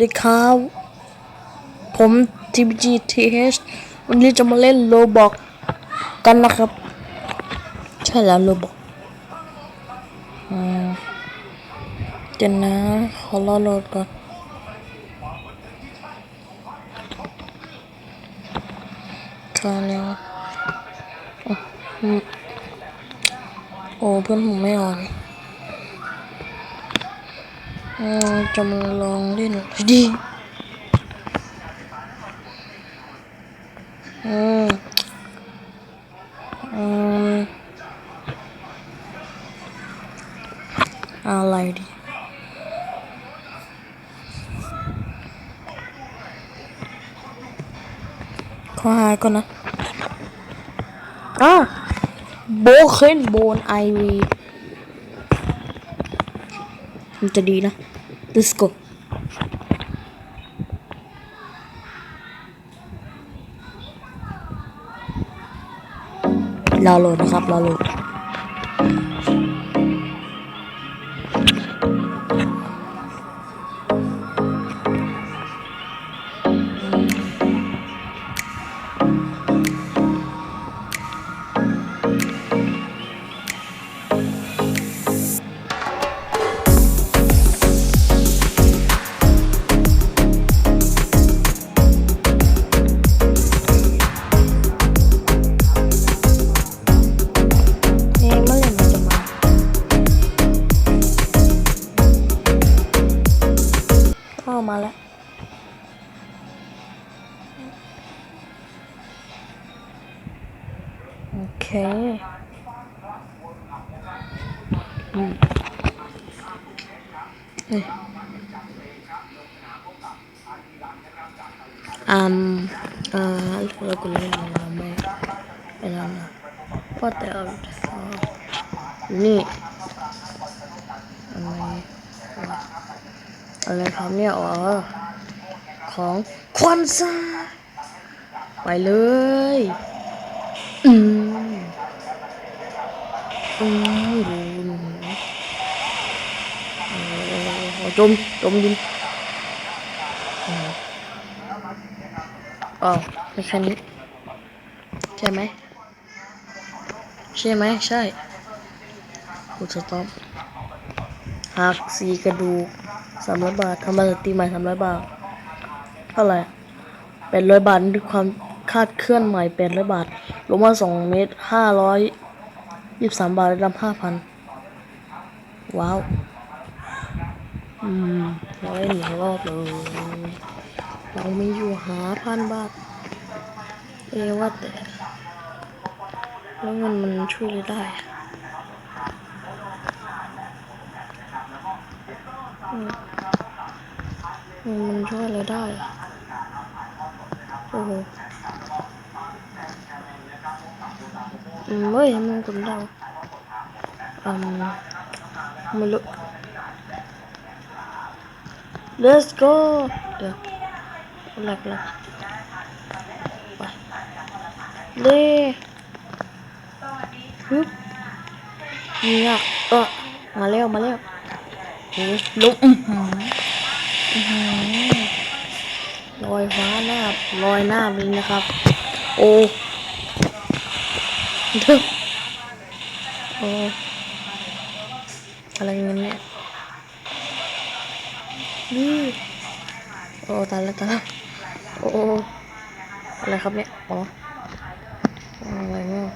ดีครับผม TBGTH วันนี้จะมาเล่นโลบอกกันนะครับ ใช่แล้วโลบอกเดี๋ยวนะ ขอรอโหลดก่อนทาแล้วอะโอ้เพื่อนผมไม่ออน จะมาลองเล่นดีอืมอืมอะไรดีขอหาก่อนนะอ้าวโบเคนโบนไอวี มันจะดีนะ let's go รอโหลดนะครับรอโหลด เคอืมเอ้ยอืมอ่อเราก็เล่นเราไม่ไปแล้วนะพราะแต่เอานี่อะไรอะไรครับเนี่ยอ๋อของควันซ่าไปเลย อืม อืมดูโจม จมดินอ๋ออ๋อไม่แค่นี้ ใช่ไหม ใช่ไหม ใช่กูจะตอบหักสีกระดูกสามร้อยบาททำมาสติใหม่สามร้อยบาท เท่าไหร่เป็นร้อยบาทด้วยความคาดเคลื่อนใหม่เป็นร้อยบาทลงมาสองเมตรห้าร้อย ยี่สิบสามบาทได้ดำห้าพันว้าวอืมร้อยหนึ่งรอบเลยเราไมีอยู่หาพันบาทเอว่าแต่แล้วเงินมันช่วยอะไรได้อะอืมเงินมันช่วยอะไรได้อะโอ้โห อืมเฮ้ยมันกดได้วะอืมม่รู้ let's go เดี๋ยวหลักหลักไปเล่ฮึบเนี่ยเออมาแล้วมาแล้วโอ้ยลุกอื้อหืออื้อหือลอยฟ้าหน้าลอยหน้ามิงนะครับ โอ้ เด้อโอ้อะไรเงี้ยเนี่ยนี่โอ้ตายแล้วตายแล้วโอ้อะไรครับเนี่ยอ๋ออะไรเนี่ย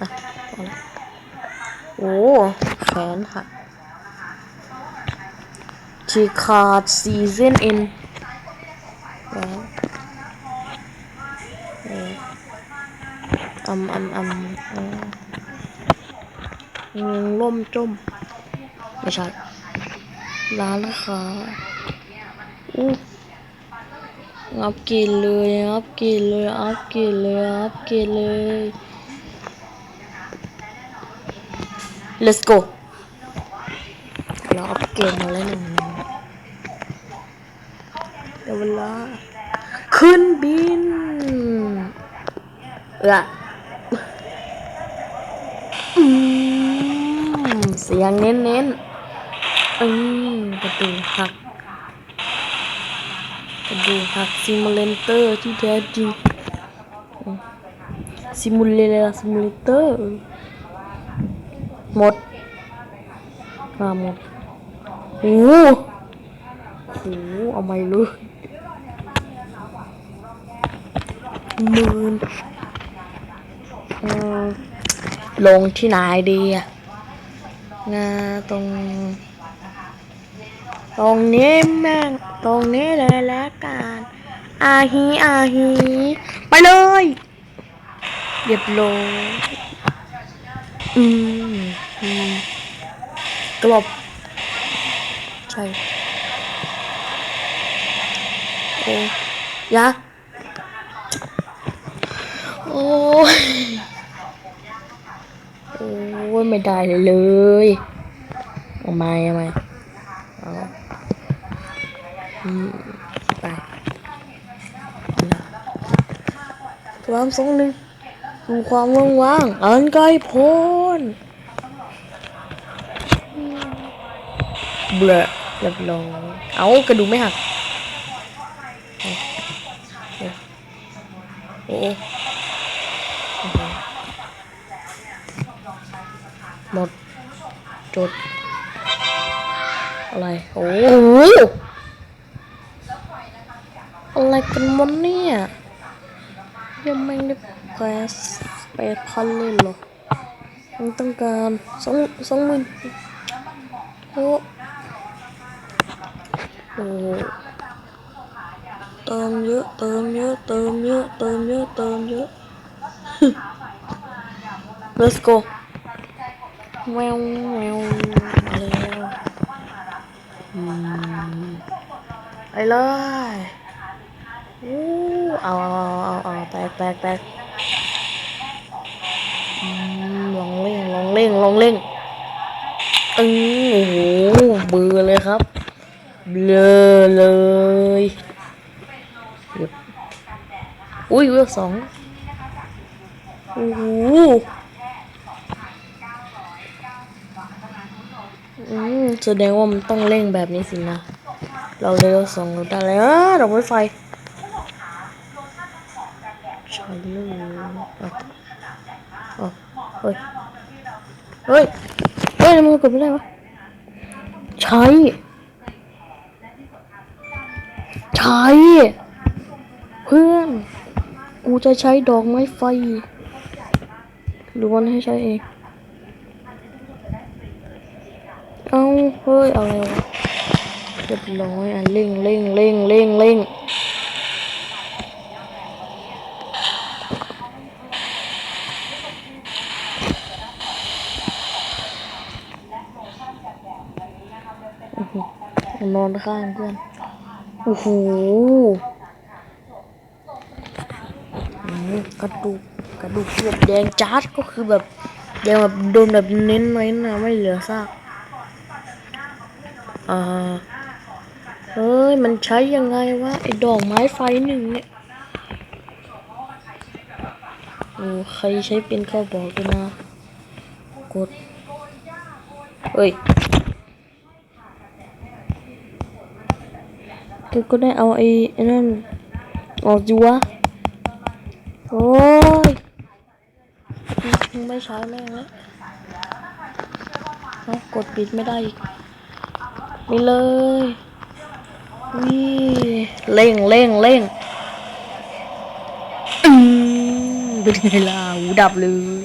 อะอาละโอ้แขนหักชีขาดซีเซนเอ็นว้าวเออ อำอำอำเอองูล่มจมไม่ใช่ร้านราคาอู้อัพกินเลยอัพกินเลยอัพกินเลยอัพกินเลย let's go เราอัพเกมมาแล้วหนึ่งเดี๋ยวเวลาขึ้นบินเอออืม เสียงเน้นเน้นๆอืมประตูหักประตูหักซิมูเลเตอร์ที่แท้จริงซิมูเลซิมูเลเตอร์หมดอ่าหมดโอ้โหโหเอาไม่รู้หมื่นอลงที่ไหนดีอะ นะตรง ตรงนี้แม่งตรงนี้เลยแล้วกันอาฮีอาฮีไปเลยเรียบร้อยอืมอืมกลบใช่โอ้ยะโอ้ย อ้ยไม่ได้เลยเอาไม่เอาไม่เอาไปสามสองหนึ่งดูความว่างๆอันไกลโพ้นเบื่อเรียบร้อยเอากระดูกไม่หัก อ้อะไรกันมันเนี่ยยังไม่ได้แปดแปดพันเลยหรอยังต้องการสองสองหมื่นโอ้โหเติมเยอะเติมเยอะเติมเยอะเติมเยอะเติมเยอะ let's go แววแววมาแล้วอืม ไปเลยอู้เอาเอาเอาเอาแตกแตกแตกลองเล่งลองเล่งลองเล่งอืมโอ้โหเบื่อเลยครับเบลอเลยอุ้ยเวลสองโอ้โห แสดงว่ามันต้องเร่งแบบนี้สินะ เราเร็วสองเราได้แล้วอ่ดอกไม้ไฟใช่เลยอะอะเฮ้ย เฮ้ย เฮ้ยทำไมกดไม่ได้วะใช้ใช้เพื่อนกูจะใช้ดอกไม้ไฟ หรือวันให้ใช้เอง เอาเฮ้ยอะไรวะเรียบร้อยอะเร่งเร่งเร่งเร่งเร่งนอนข้างเพื่อน โอ้โหกระดูกกระดูกแบบแดงจัดก็คือแบบแดงแบบโดนแบบเน้นไว้นะไม่เหลือซาก อ่าเฮ้ย มันใช้ยังไงวะไอ้ดอกไม้ไฟหนึ่งเนี่ยโอ้ใครใช้เป็นก็บอกด้วยนะ กดเฮ้ยก็ก็ได้เอาไอ้นั่นออกอยู่วะ โอ้ยไม่ใช้แม่งแล้วเอ้ากดปิดไม่ได้อีก นี่เลยวิเร่งเร่งเร่งอืมเป็นไงล่ะหูดับเลย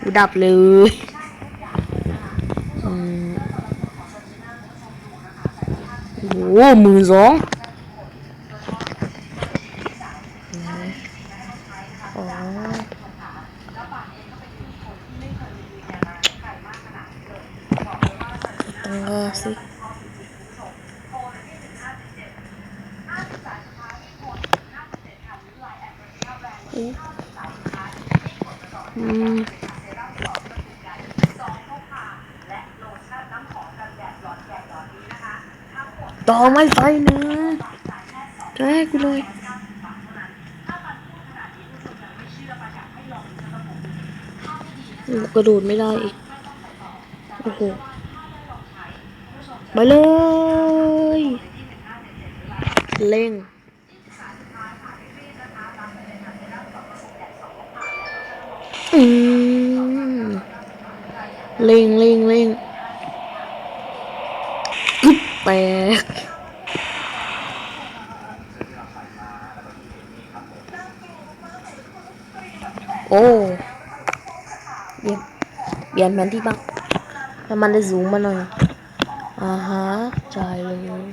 หูดับเลยอืมโอ้หมื่นสอง งอสิอืมต่อไม่ไปนะแรกูเลยกระโดดไม่ได้อีก โอ้โห ไปเลยเร่ง อืมเร่งเร่งเร่งกึ๊บแตกโอ้เยี่ยมเปลี่ยนแผนที่บ้างให้มันได้สูงมาหน่อย อ่าฮะจ่ายเลย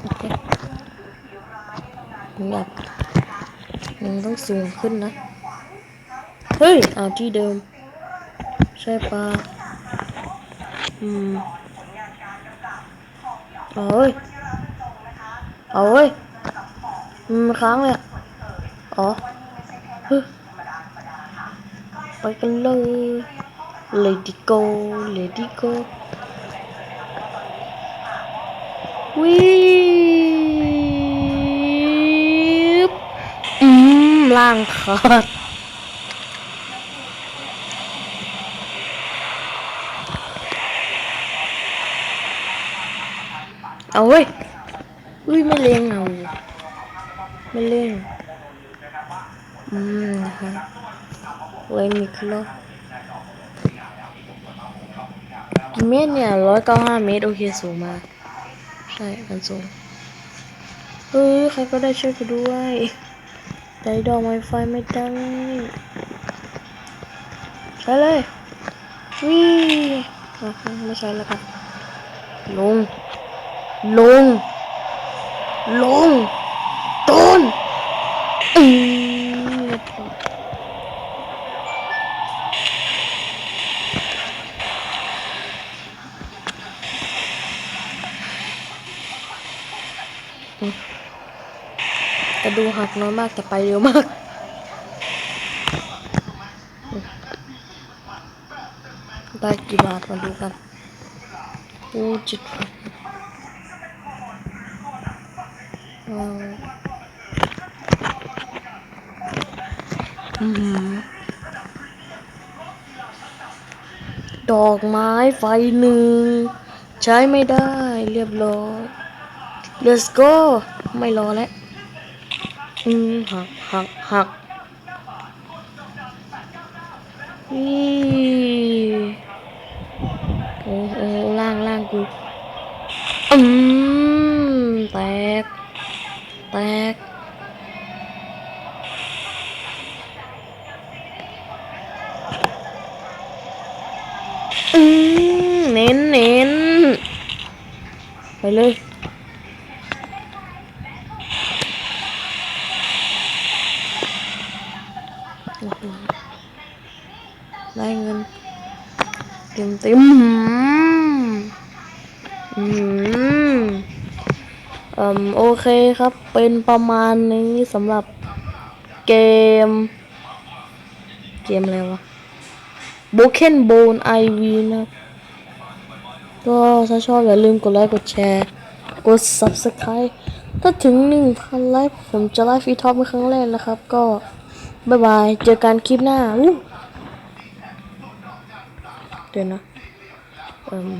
โอเคมึงอยากมึงต้องสูงขึ้นนะ เฮ้ยเอาที่เดิม ใช่ปะอืมเอาเว้ยเอาเว้ยอืมค้างเลยอะอ๋อเฮ้ยไปกันเลย Lady go Lady go วิบอืมล่างขาดเอาเว้ยอุ้ยไม่เล็งเอาไม่เล่งอืมนะคะเว้ยมีคลอกี่ เมตรเนี่ยร้อยเก้าห้าเมตร โอเคสูงมากใช่มันสูงเฮ้ยใครก็ได้ช่วยกูด้วยใจดอกไวไฟไม่ได้ใช้เลยวิ่งอะไม่ใช้แล้วครับลง ลง ลง กระดูหักน้อยมากแต่ไปเร็วมากได้กี่บาทมาดูกันโอ้จิตอือหือดอกไม้ไฟหนึ่ง ใช้ไม่ได้เรียบร้อย let's go ไม่รอแล้วอืมหักหักหักนี่โอ้โอ้ล่างล่างกูอืมแตก แตกอืมเน้นเน้นไปเลย ครับ เป็นประมาณนี้สำหรับเกม เกมอะไรวะ b o k e n Bone IV นะก็ถ้าชอบอย่าลืมกดไลค์กดแชร์ กด Subscribe ถ้าถึง 1,000 ไลค์ผมจะไลฟ์ฟรีท็อปเป็นครั้งแรกนะครับ ก็บ๊ายบาย เจอกันคลิปหน้าเดี๋ยวนะอ่ม